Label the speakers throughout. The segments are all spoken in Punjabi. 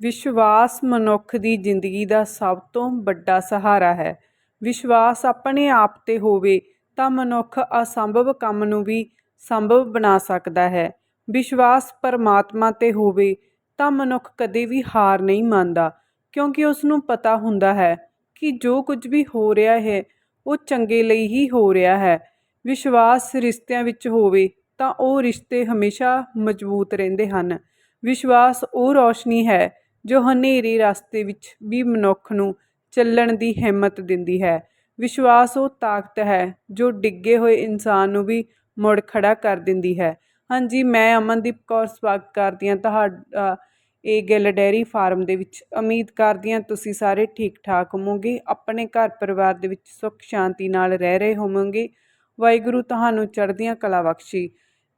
Speaker 1: ਵਿਸ਼ਵਾਸ ਮਨੁੱਖ ਦੀ ਜ਼ਿੰਦਗੀ ਦਾ ਸਭ ਤੋਂ ਵੱਡਾ ਸਹਾਰਾ ਹੈ। ਵਿਸ਼ਵਾਸ ਆਪਣੇ ਆਪ 'ਤੇ ਹੋਵੇ ਤਾਂ ਮਨੁੱਖ ਅਸੰਭਵ ਕੰਮ ਨੂੰ ਵੀ ਸੰਭਵ ਬਣਾ ਸਕਦਾ ਹੈ। ਵਿਸ਼ਵਾਸ ਪਰਮਾਤਮਾ 'ਤੇ ਹੋਵੇ ਤਾਂ ਮਨੁੱਖ ਕਦੇ ਵੀ ਹਾਰ ਨਹੀਂ ਮੰਨਦਾ, ਕਿਉਂਕਿ ਉਸ ਨੂੰ ਪਤਾ ਹੁੰਦਾ ਹੈ ਕਿ ਜੋ ਕੁਝ ਵੀ ਹੋ ਰਿਹਾ ਹੈ, ਉਹ ਚੰਗੇ ਲਈ ਹੀ ਹੋ ਰਿਹਾ ਹੈ। ਵਿਸ਼ਵਾਸ ਰਿਸ਼ਤਿਆਂ ਵਿੱਚ ਹੋਵੇ ਤਾਂ ਉਹ ਰਿਸ਼ਤੇ ਹਮੇਸ਼ਾ ਮਜ਼ਬੂਤ ਰਹਿੰਦੇ ਹਨ। ਵਿਸ਼ਵਾਸ ਉਹ ਰੌਸ਼ਨੀ ਹੈ ਜੋ ਹਨੇਰੇ ਰਸਤੇ ਵਿੱਚ ਵੀ ਮਨੁੱਖ ਨੂੰ ਚੱਲਣ ਦੀ ਹਿੰਮਤ ਦਿੰਦੀ ਹੈ। ਵਿਸ਼ਵਾਸ ਉਹ ਤਾਕਤ ਹੈ ਜੋ ਡਿੱਗੇ ਹੋਏ ਇਨਸਾਨ ਨੂੰ ਵੀ ਮੁੜ ਖੜਾ ਕਰ ਦਿੰਦੀ ਹੈ। ਹਾਂਜੀ, ਮੈਂ ਅਮਨਦੀਪ ਕੌਰ ਸਵਾਗਤ ਕਰਦੀ ਹਾਂ ਤੁਹਾਡਾ ਇਹ ਗਿੱਲ ਡੈਰੀ ਫਾਰਮ ਦੇ ਵਿੱਚ। ਉਮੀਦ ਕਰਦੀ ਹਾਂ ਤੁਸੀਂ ਸਾਰੇ ਠੀਕ ਠਾਕ ਹੋਵੋਗੇ, ਆਪਣੇ ਘਰ ਪਰਿਵਾਰ ਦੇ ਵਿੱਚ ਸੁੱਖ ਸ਼ਾਂਤੀ ਨਾਲ ਰਹਿ ਰਹੇ ਹੋਵੋਗੇ। ਵਾਹਿਗੁਰੂ ਤੁਹਾਨੂੰ ਚੜ੍ਹਦੀਆਂ ਕਲਾ ਬਖਸ਼ੀ।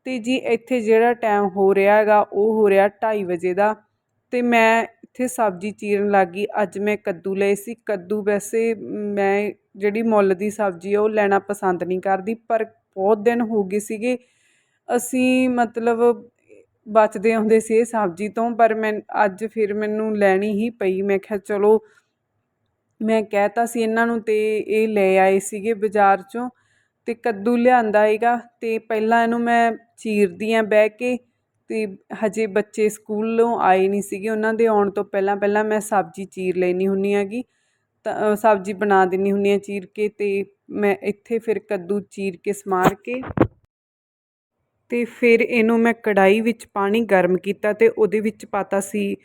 Speaker 1: ਤੇ ਜੀ, ਇੱਥੇ ਜਿਹੜਾ ਟਾਈਮ ਹੋ ਰਿਹਾ ਹੈਗਾ, ਉਹ ਹੋ ਰਿਹਾ 2:30 ਵਜੇ ਦਾ। ਤੇ ਮੈਂ ਇੱਥੇ ਸਬਜ਼ੀ ਚੀਰਨ ਲੱਗ ਗਈ। ਅੱਜ ਮੈਂ ਕੱਦੂ ਲਏ ਸੀ। ਕੱਦੂ ਵੈਸੇ ਮੈਂ ਜਿਹੜੀ ਮੁੱਲ ਦੀ ਸਬਜ਼ੀ ਆ, ਉਹ ਲੈਣਾ ਪਸੰਦ ਨਹੀਂ ਕਰਦੀ, ਪਰ ਬਹੁਤ ਦਿਨ ਹੋ ਗਏ ਸੀਗੇ। ਅਸੀਂ ਮਤਲਬ ਬਚਦੇ ਆਉਂਦੇ ਸੀ ਇਹ ਸਬਜ਼ੀ ਤੋਂ, ਪਰ ਮੈਂ ਅੱਜ ਫਿਰ ਮੈਨੂੰ ਲੈਣੀ ਹੀ ਪਈ। ਮੈਂ ਕਿਹਾ, ਚਲੋ, ਮੈਂ ਕਹਿਤਾ ਸੀ ਇਹਨਾਂ ਨੂੰ ਤੇ ਇਹ ਲੈ ਆਏ ਸੀਗੇ ਬਾਜ਼ਾਰ 'ਚੋਂ ਤੇ ਕੱਦੂ ਲਿਆਂਦਾ ਹੈਗਾ ਤੇ ਪਹਿਲਾਂ ਇਹਨੂੰ ਮੈਂ ਚੀਰਦੀ ਆ ਬਹਿ ਕੇ ਅਤੇ ਹਜੇ ਬੱਚੇ ਸਕੂਲੋਂ ਆਏ ਨਹੀਂ ਸੀਗੇ। ਉਹਨਾਂ ਦੇ ਆਉਣ ਤੋਂ ਪਹਿਲਾਂ ਪਹਿਲਾਂ ਮੈਂ ਸਬਜ਼ੀ ਚੀਰ ਲੈਂਦੀ ਹੁੰਦੀ ਹੈਗੀ। ਤਾਂ ਸਬਜ਼ੀ ਬਣਾ ਦਿੰਦੀ ਹੁੰਦੀ ਹਾਂ ਚੀਰ ਕੇ ਅਤੇ ਮੈਂ ਇੱਥੇ ਫਿਰ ਕੱਦੂ ਚੀਰ ਕੇ ਸਮਾਰ ਕੇ ਅਤੇ ਫਿਰ ਇਹਨੂੰ ਮੈਂ ਕੜਾਹੀ ਵਿੱਚ ਪਾਣੀ ਗਰਮ ਕੀਤਾ ਅਤੇ ਉਹਦੇ ਵਿੱਚ ਪਾਤਾ ਸੀ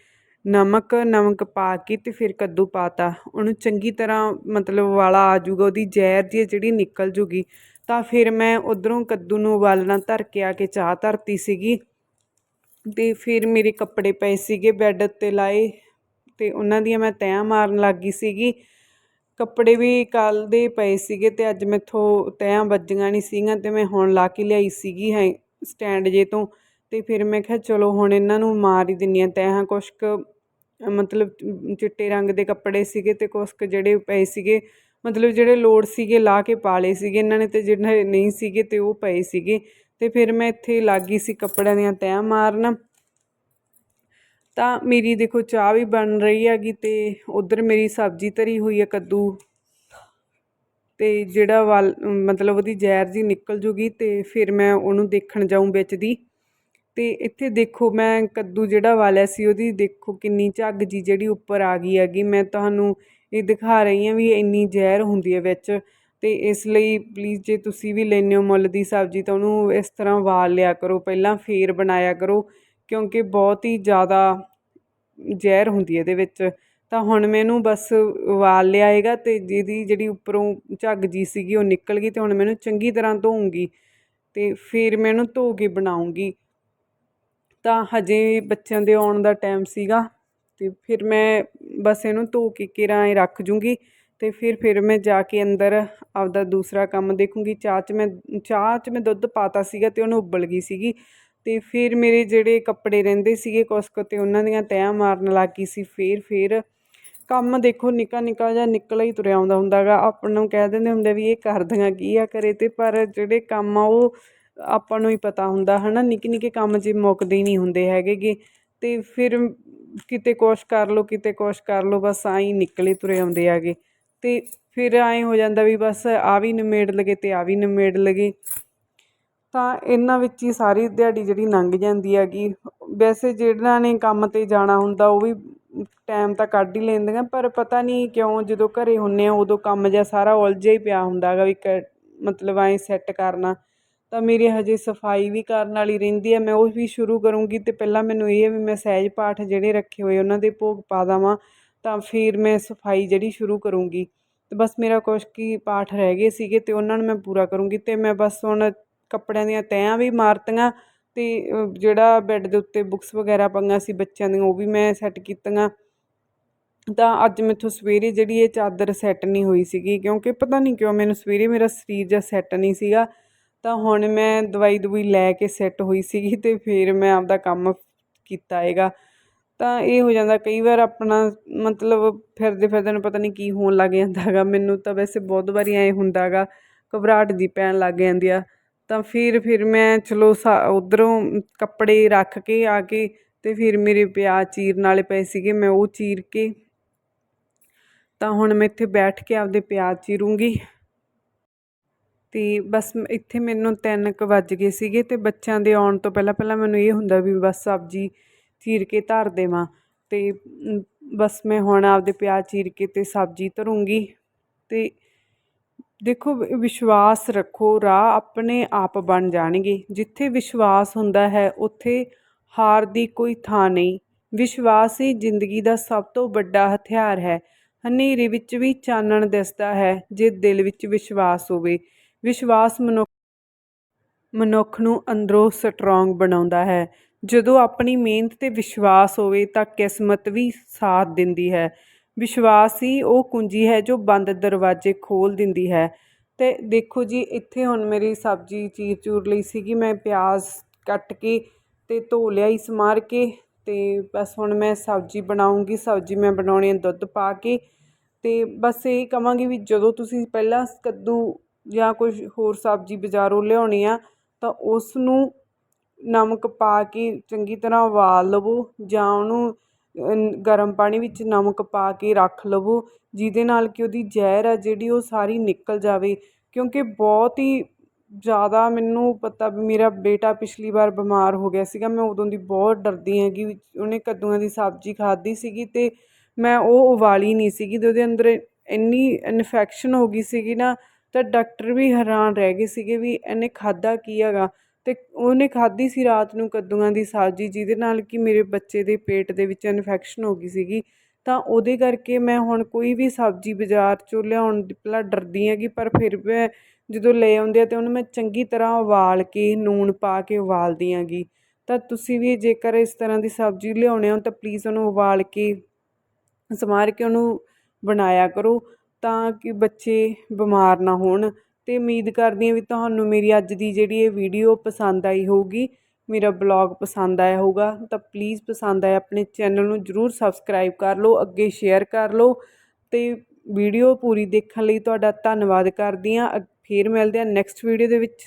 Speaker 1: ਨਮਕ ਨਮਕ ਪਾ ਕੇ ਅਤੇ ਫਿਰ ਕੱਦੂ ਪਾਤਾ। ਉਹਨੂੰ ਚੰਗੀ ਤਰ੍ਹਾਂ ਮਤਲਬ ਵਾਲਾ ਆ ਜਾਊਗਾ, ਉਹਦੀ ਜ਼ਹਿਰ ਦੀ ਜਿਹੜੀ ਨਿਕਲ ਜੂਗੀ ਤਾਂ ਫਿਰ ਮੈਂ ਉਧਰੋਂ ਕੱਦੂ ਨੂੰ ਉਬਾਲਣਾ ਧਰ ਕੇ ਆ ਕੇ ਚਾਹ ਧਰਤੀ ਸੀਗੀ। ਤੇ ਫਿਰ ਮੇਰੇ ਕੱਪੜੇ ਪਏ ਸੀਗੇ ਬੈੱਡ ਉੱਤੇ ਲਾਏ ਅਤੇ ਉਹਨਾਂ ਦੀਆਂ ਮੈਂ ਤੈਆਂ ਮਾਰਨ ਲੱਗ ਗਈ ਸੀਗੀ। ਕੱਪੜੇ ਵੀ ਕੱਲ੍ਹ ਦੇ ਪਏ ਸੀਗੇ ਅਤੇ ਅੱਜ ਮੈਥੋਂ ਤੈਆਂ ਵੱਜੀਆਂ ਨਹੀਂ ਸੀਗੀਆਂ ਅਤੇ ਮੈਂ ਹੁਣ ਲਾ ਕੇ ਲਿਆਈ ਸੀਗੀ ਹੈ ਸਟੈਂਡ ਜੇ ਤੋਂ। ਅਤੇ ਫਿਰ ਮੈਂ ਕਿਹਾ ਚਲੋ ਹੁਣ ਇਹਨਾਂ ਨੂੰ ਮਾਰ ਹੀ ਦਿੰਦੀ ਹਾਂ ਤੈਹਾਂ ਕੁਛ ਕੁ ਮਤਲਬ ਚਿੱਟੇ ਰੰਗ ਦੇ ਕੱਪੜੇ ਸੀਗੇ ਅਤੇ ਕੁਛ ਕੁ ਜਿਹੜੇ ਪਏ ਸੀਗੇ, ਮਤਲਬ ਜਿਹੜੇ ਲੋੜ ਸੀਗੇ ਲਾਹ ਕੇ ਪਾ ਲਏ ਸੀਗੇ। ਇਹਨਾਂ ਨੇ ਤੇ ਜਿਹੜੇ ਨਹੀਂ ਸੀਗੇ ਅਤੇ ਉਹ ਪਏ ਸੀਗੇ। ਤੇ ਫਿਰ ਮੈਂ ਇੱਥੇ ਲੱਗ ਗਈ ਸੀ ਕੱਪੜਿਆਂ ਦੀਆਂ ਤੈਅ ਮਾਰਨ। ਤਾਂ ਮੇਰੀ ਦੇਖੋ ਚਾਹ ਵੀ ਬਣ ਰਹੀ ਹੈਗੀ ਤੇ ਉਧਰ ਮੇਰੀ ਸਬਜ਼ੀ ਧਰੀ ਹੋਈ ਹੈ ਕੱਦੂ। ਤੇ ਜਿਹੜਾ ਵਲ, ਮਤਲਬ ਉਹਦੀ ਜ਼ਹਿਰ ਜੀ ਨਿਕਲ ਜੂਗੀ ਤੇ ਫਿਰ ਮੈਂ ਉਹਨੂੰ ਦੇਖਣ ਜਾਊਂ ਵਿੱਚ ਦੀ। ਤੇ ਇੱਥੇ ਦੇਖੋ ਮੈਂ ਕੱਦੂ ਜਿਹੜਾ ਵਾਲਿਆ ਸੀ ਉਹਦੀ ਦੇਖੋ ਕਿੰਨੀ ਝੱਗ ਜੀ ਜਿਹੜੀ ਉੱਪਰ ਆ ਗਈ ਹੈਗੀ। ਮੈਂ ਤੁਹਾਨੂੰ ਇਹ ਦਿਖਾ ਰਹੀ ਹਾਂ ਵੀ ਇੰਨੀ ਜ਼ਹਿਰ ਹੁੰਦੀ ਹੈ ਵਿੱਚ। ਅਤੇ ਇਸ ਲਈ ਪਲੀਜ਼ ਜੇ ਤੁਸੀਂ ਵੀ ਲੈਂਦੇ ਹੋ ਮੁੱਲ ਦੀ ਸਬਜ਼ੀ ਤਾਂ ਉਹਨੂੰ ਇਸ ਤਰ੍ਹਾਂ ਵਾਲ ਲਿਆ ਕਰੋ, ਪਹਿਲਾਂ ਫਿਰ ਬਣਾਇਆ ਕਰੋ, ਕਿਉਂਕਿ ਬਹੁਤ ਹੀ ਜ਼ਿਆਦਾ ਜ਼ਹਿਰ ਹੁੰਦੀ ਹੈ ਇਹਦੇ ਵਿੱਚ। ਤਾਂ ਹੁਣ ਮੈਨੂੰ ਬਸ ਵਾਲ ਲਿਆ ਹੈਗਾ ਅਤੇ ਜਿਹਦੀ ਜਿਹੜੀ ਉੱਪਰੋਂ ਝੱਗ ਜੀ ਸੀਗੀ ਉਹ ਨਿਕਲ ਗਈ ਅਤੇ ਹੁਣ ਮੈਨੂੰ ਚੰਗੀ ਤਰ੍ਹਾਂ ਧੋਉਂਗੀ ਅਤੇ ਫਿਰ ਮੈਂ ਇਹਨੂੰ ਧੋ ਕੇ ਬਣਾਉਂਗੀ ਤਾਂ ਹਜੇ ਬੱਚਿਆਂ ਦੇ ਆਉਣ ਦਾ ਟਾਈਮ ਸੀਗਾ ਅਤੇ ਫਿਰ ਮੈਂ ਬਸ ਇਹਨੂੰ ਧੋ ਕੇ ਕਿਰਾਂ ਇਹ ਰੱਖ ਜੂੰਗੀ। ਅਤੇ ਫਿਰ ਫਿਰ ਮੈਂ ਜਾ ਕੇ ਅੰਦਰ ਆਪਦਾ ਦੂਸਰਾ ਕੰਮ ਦੇਖੂੰਗੀ। ਚਾਹ 'ਚ ਮੈਂ, ਚਾਹ 'ਚ ਮੈਂ ਦੁੱਧ ਪਾਤਾ ਸੀਗਾ ਅਤੇ ਉਹਨੂੰ ਉਬਲ ਗਈ ਸੀਗੀ। ਅਤੇ ਫਿਰ ਮੇਰੇ ਜਿਹੜੇ ਕੱਪੜੇ ਰਹਿੰਦੇ ਸੀਗੇ ਕੁਛ ਕੁ ਤੇ ਉਹਨਾਂ ਦੀਆਂ ਤੈਆਂ ਮਾਰਨ ਲੱਗ ਗਈ ਸੀ। ਫਿਰ ਫਿਰ ਕੰਮ ਦੇਖੋ ਨਿੱਕਾ ਨਿੱਕਾ ਜਿਹਾ ਨਿਕਲ ਹੀ ਤੁਰਿਆ ਆਉਂਦਾ ਹੁੰਦਾ ਗਾ। ਆਪਾਂ ਨੂੰ ਕਹਿ ਦਿੰਦੇ ਹੁੰਦੇ ਵੀ ਇਹ ਕਰਦੀਆਂ ਕੀ ਆ ਘਰੇ ਤੇ, ਪਰ ਜਿਹੜੇ ਕੰਮ ਆ ਉਹ ਆਪਾਂ ਨੂੰ ਹੀ ਪਤਾ ਹੁੰਦਾ ਹੈ ਨਾ ਨਿੱਕੇ ਨਿੱਕੇ ਕੰਮ ਜੇ ਮੁੱਕਦੇ ਹੀ ਨਹੀਂ ਹੁੰਦੇ ਹੈਗੇਗੇ। ਅਤੇ ਫਿਰ ਕਿਤੇ ਕੁਛ ਕਰ ਲਓ, ਕਿਤੇ ਕੁਛ ਕਰ ਲਓ, ਬਸ ਆਈ ਨਿਕਲੇ ਤੁਰੇ ਆਉਂਦੇ ਹੈਗੇ। ਅਤੇ ਫਿਰ ਐਂ ਹੋ ਜਾਂਦਾ ਵੀ ਬਸ ਆਹ ਵੀ ਨਿਮੇੜ ਲਗੇ ਅਤੇ ਆਹ ਵੀ ਨਿਮੇੜ ਲਗੇ। ਤਾਂ ਇਹਨਾਂ ਵਿੱਚ ਹੀ ਸਾਰੀ ਦਿਹਾੜੀ ਜਿਹੜੀ ਲੰਘ ਜਾਂਦੀ ਹੈਗੀ। ਵੈਸੇ ਜਿਹਨਾਂ ਨੇ ਕੰਮ 'ਤੇ ਜਾਣਾ ਹੁੰਦਾ ਉਹ ਵੀ ਟਾਈਮ ਤਾਂ ਕੱਢ ਹੀ ਲੈਂਦੀਆਂ, ਪਰ ਪਤਾ ਨਹੀਂ ਕਿਉਂ ਜਦੋਂ ਘਰ ਹੁੰਦੇ ਹਾਂ ਉਦੋਂ ਕੰਮ ਜਿਹਾ ਸਾਰਾ ਉਲਝਿਆ ਹੀ ਪਿਆ ਹੁੰਦਾ ਹੈਗਾ ਵੀ ਕ ਮਤਲਬ ਐਂ ਸੈੱਟ ਕਰਨਾ। ਤਾਂ ਮੇਰੀ ਹਜੇ ਸਫ਼ਾਈ ਵੀ ਕਰਨ ਵਾਲੀ ਰਹਿੰਦੀ ਹੈ ਮੈਂ ਉਹ ਵੀ ਸ਼ੁਰੂ ਕਰੂੰਗੀ ਅਤੇ ਪਹਿਲਾਂ ਮੈਨੂੰ ਇਹ ਹੈ ਵੀ ਮੈਂ ਸਹਿਜ ਪਾਠ ਜਿਹੜੇ ਰੱਖੇ ਹੋਏ ਉਹਨਾਂ ਦੇ ਭੋਗ ਪਾ ਦੇਵਾਂ। ਤਾਂ ਫਿਰ ਮੈਂ ਸਫ਼ਾਈ ਜਿਹੜੀ ਸ਼ੁਰੂ ਕਰੂੰਗੀ। ਤੇ ਬਸ ਮੇਰਾ ਕੁਛ ਕੀ ਪਾਠ ਰਹਿ ਗਏ ਸੀਗੇ ਤੇ ਉਹਨਾਂ ਨੂੰ ਮੈਂ ਪੂਰਾ ਕਰੂੰਗੀ ਤੇ ਮੈਂ ਬਸ ਹੁਣ ਕੱਪੜਿਆਂ ਦੀਆਂ ਤੈਆਂ ਵੀ ਮਾਰਤੀਆਂ ਤੇ ਜਿਹੜਾ ਬੈੱਡ ਦੇ ਉੱਤੇ ਬੁੱਕਸ ਵਗੈਰਾ ਪਈਆਂ ਸੀ ਬੱਚਿਆਂ ਦੀਆਂ ਉਹ ਵੀ ਮੈਂ ਸੈੱਟ ਕੀਤੀਆਂ। ਤਾਂ ਅੱਜ ਮੈਥੋਂ ਸਵੇਰੇ ਜਿਹੜੀ ਇਹ ਚਾਦਰ ਸੈੱਟ ਨਹੀਂ ਹੋਈ ਸੀਗੀ ਕਿਉਂਕਿ ਪਤਾ ਨਹੀਂ ਕਿਉਂ ਮੈਨੂੰ ਸਵੇਰੇ ਮੇਰਾ ਸਰੀਰ ਜਿਹਾ ਸੈੱਟ ਨਹੀਂ ਸੀਗਾ। ਤਾਂ ਹੁਣ ਮੈਂ ਦਵਾਈ ਦਵਾਈ ਲੈ ਕੇ ਸੈੱਟ ਹੋਈ ਸੀਗੀ ਤੇ ਫਿਰ ਮੈਂ ਆਪਦਾ ਕੰਮ ਕੀਤਾ ਹੈਗਾ। ਤਾਂ ਇਹ ਹੋ ਜਾਂਦਾ ਕਈ ਵਾਰ ਆਪਣਾ ਮਤਲਬ ਫਿਰਦੇ ਫਿਰਦੇ ਨੂੰ ਪਤਾ ਨਹੀਂ ਕੀ ਹੋਣ ਲੱਗ ਜਾਂਦਾ ਹੈਗਾ। ਮੈਨੂੰ ਤਾਂ ਵੈਸੇ ਬਹੁਤ ਵਾਰੀ ਐਂ ਹੁੰਦਾ ਹੈਗਾ, ਘਬਰਾਹਟ ਜੀ ਪੈਣ ਲੱਗ ਜਾਂਦੀ ਆ। ਤਾਂ ਫਿਰ ਫਿਰ ਮੈਂ ਚਲੋ ਸਾ ਉੱਧਰੋਂ ਕੱਪੜੇ ਰੱਖ ਕੇ ਆ ਕੇ ਅਤੇ ਫਿਰ ਮੇਰੇ ਪਿਆਜ਼ ਚੀਰਨ ਵਾਲੇ ਪਏ ਸੀਗੇ, ਮੈਂ ਉਹ ਚੀਰ ਕੇ ਤਾਂ ਹੁਣ ਮੈਂ ਇੱਥੇ ਬੈਠ ਕੇ ਆਪਦੇ ਪਿਆਜ਼ ਚੀਰੂੰਗੀ। ਤੇ ਬਸ ਇੱਥੇ ਮੈਨੂੰ ਤਿੰਨ ਕੁ ਵੱਜ ਗਏ ਸੀਗੇ ਤੇ ਬੱਚਿਆਂ ਦੇ ਆਉਣ ਤੋਂ ਪਹਿਲਾਂ ਪਹਿਲਾਂ ਮੈਨੂੰ ਇਹ ਹੁੰਦਾ ਵੀ ਬਸ ਸਬਜ਼ੀ ਚੀਰ ਕੇ ਧਰ ਦੇਵਾਂ ਅਤੇ ਬਸ ਮੈਂ ਹੁਣ ਆਪਦੇ ਪਿਆਜ਼ ਚੀਰ ਕੇ ਅਤੇ ਸਬਜ਼ੀ ਧਰੂੰਗੀ। ਅਤੇ ਦੇਖੋ, ਵਿ- ਵਿਸ਼ਵਾਸ ਰੱਖੋ, ਰਾਹ ਆਪਣੇ ਆਪ ਬਣ ਜਾਣਗੇ। ਜਿੱਥੇ ਵਿਸ਼ਵਾਸ ਹੁੰਦਾ ਹੈ, ਉੱਥੇ ਹਾਰ ਦੀ ਕੋਈ ਥਾਂ ਨਹੀਂ। ਵਿਸ਼ਵਾਸ ਹੀ ਜ਼ਿੰਦਗੀ ਦਾ ਸਭ ਤੋਂ ਵੱਡਾ ਹਥਿਆਰ ਹੈ। ਹਨੇਰੇ ਵਿੱਚ ਵੀ ਚਾਨਣ ਦਿਸਦਾ ਹੈ, ਜੇ ਦਿਲ ਵਿੱਚ ਵਿਸ਼ਵਾਸ ਹੋਵੇ। ਵਿਸ਼ਵਾਸ ਮਨੁੱਖ ਮਨੁੱਖ ਨੂੰ ਅੰਦਰੋਂ ਸਟਰੋਂਗ ਬਣਾਉਂਦਾ ਹੈ। ਜਦੋਂ ਆਪਣੀ ਮਿਹਨਤ ਤੇ ਵਿਸ਼ਵਾਸ ਹੋਵੇ ਤਾਂ ਕਿਸਮਤ ਵੀ ਸਾਥ ਦਿੰਦੀ ਹੈ। ਵਿਸ਼ਵਾਸ ਹੀ ਉਹ ਕੁੰਜੀ ਹੈ ਜੋ ਬੰਦ ਦਰਵਾਜ਼ੇ ਖੋਲ ਦਿੰਦੀ ਹੈ। ਤੇ ਦੇਖੋ ਜੀ, ਇੱਥੇ ਹੁਣ ਮੇਰੀ ਸਬਜ਼ੀ ਚੀਰ ਚੂਰ ਲਈ ਸੀਗੀ, ਮੈਂ ਪਿਆਜ਼ ਕੱਟ ਕੇ ਤੇ ਧੋ ਲਿਆ ਲਿਆਈ ਸਮਾਰ ਕੇ ਤੇ ਬਸ ਹੁਣ ਮੈਂ ਸਬਜ਼ੀ ਬਣਾਉਂਗੀ। ਸਬਜ਼ੀ ਮੈਂ ਬਣਾਉਣੀ ਹੈ ਦੁੱਧ ਪਾ ਕੇ ਤੇ ਬਸ ਇਹ ਕਹਾਂਗੀ ਵੀ ਜਦੋਂ ਤੁਸੀਂ ਪਹਿਲਾਂ ਕੱਦੂ ਜਾਂ ਕੁਝ ਹੋਰ ਸਬਜ਼ੀ ਬਾਜ਼ਾਰੋਂ ਲਿਆਉਣੀ ਆ ਤਾਂ ਉਸ ਨੂੰ ਨਮਕ ਪਾ ਕੇ ਚੰਗੀ ਤਰ੍ਹਾਂ ਉਬਾਲ ਲਵੋ ਜਾਂ ਉਹਨੂੰ ਗਰਮ ਪਾਣੀ ਵਿੱਚ ਨਮਕ ਪਾ ਕੇ ਰੱਖ ਲਵੋ, ਜਿਹਦੇ ਨਾਲ ਕਿ ਉਹਦੀ ਜ਼ਹਿਰ ਆ ਜਿਹੜੀ ਉਹ ਸਾਰੀ ਨਿਕਲ ਜਾਵੇ। ਕਿਉਂਕਿ ਬਹੁਤ ਹੀ ਜ਼ਿਆਦਾ ਮੈਨੂੰ ਪਤਾ ਵੀ ਮੇਰਾ ਬੇਟਾ ਪਿਛਲੀ ਵਾਰ ਬਿਮਾਰ ਹੋ ਗਿਆ ਸੀਗਾ, ਮੈਂ ਉਦੋਂ ਦੀ ਬਹੁਤ ਡਰਦੀ ਹੈਗੀ ਵੀ ਉਹਨੇ ਕੱਦੂਆਂ ਦੀ ਸਬਜ਼ੀ ਖਾਧੀ ਸੀਗੀ ਅਤੇ ਮੈਂ ਉਹ ਉਬਾਲੀ ਨਹੀਂ ਸੀਗੀ ਅਤੇ ਉਹਦੇ ਅੰਦਰ ਇੰਨੀ ਇਨਫੈਕਸ਼ਨ ਹੋ ਗਈ ਸੀਗੀ ਨਾ, ਤਾਂ ਡਾਕਟਰ ਵੀ ਹੈਰਾਨ ਰਹਿ ਗਏ ਸੀਗੇ ਵੀ ਇਹਨੇ ਖਾਧਾ ਕੀ ਹੈਗਾ। ਅਤੇ ਉਹਨੇ ਖਾਧੀ ਸੀ ਰਾਤ ਨੂੰ ਕੱਦੂਆਂ ਦੀ ਸਬਜ਼ੀ ਜਿਹਦੇ ਨਾਲ ਕਿ ਮੇਰੇ ਬੱਚੇ ਦੇ ਪੇਟ ਦੇ ਵਿੱਚ ਇਨਫੈਕਸ਼ਨ ਹੋ ਗਈ ਸੀਗੀ। ਤਾਂ ਉਹਦੇ ਕਰਕੇ ਮੈਂ ਹੁਣ ਕੋਈ ਵੀ ਸਬਜ਼ੀ ਬਾਜ਼ਾਰ ਚੋਂ ਲਿਆਉਣ ਦੀ ਪਹਿਲਾਂ ਡਰਦੀ ਹੈਗੀ, ਪਰ ਫਿਰ ਮੈਂ ਜਦੋਂ ਲੈ ਆਉਂਦੇ ਆ ਤਾਂ ਉਹਨੂੰ ਮੈਂ ਚੰਗੀ ਤਰ੍ਹਾਂ ਉਬਾਲ ਕੇ ਲੂਣ ਪਾ ਕੇ ਉਬਾਲਦੀ ਹੈਗੀ। ਤਾਂ ਤੁਸੀਂ ਵੀ ਜੇਕਰ ਇਸ ਤਰ੍ਹਾਂ ਦੀ ਸਬਜ਼ੀ ਲਿਆਉਣੇ ਹੋ ਤਾਂ ਪਲੀਜ਼ ਉਹਨੂੰ ਉਬਾਲ ਕੇ ਸੰਵਾਰ ਕੇ ਉਹਨੂੰ ਬਣਾਇਆ ਕਰੋ ਤਾਂ ਕਿ ਬੱਚੇ ਬਿਮਾਰ ਨਾ ਹੋਣ। ਅਤੇ ਉਮੀਦ ਕਰਦੀ ਹਾਂ ਵੀ ਤੁਹਾਨੂੰ ਮੇਰੀ ਅੱਜ ਦੀ ਜਿਹੜੀ ਇਹ ਵੀਡੀਓ ਪਸੰਦ ਆਈ ਹੋਊਗੀ, ਮੇਰਾ ਬਲੌਗ ਪਸੰਦ ਆਇਆ ਹੋਊਗਾ, ਤਾਂ ਪਲੀਜ਼ ਪਸੰਦ ਆਇਆ ਆਪਣੇ ਚੈਨਲ ਨੂੰ ਜਰੂਰ ਸਬਸਕ੍ਰਾਈਬ ਕਰ ਲਓ, ਅੱਗੇ ਸ਼ੇਅਰ ਕਰ ਲਓ ਅਤੇ ਵੀਡੀਓ ਪੂਰੀ ਦੇਖਣ ਲਈ ਤੁਹਾਡਾ ਧੰਨਵਾਦ ਕਰਦੀ ਹਾਂ ਅ- ਫੇਰ ਮਿਲਦੇ ਹਾਂ ਨੈਕਸਟ ਵੀਡੀਓ ਦੇ ਵਿੱਚ।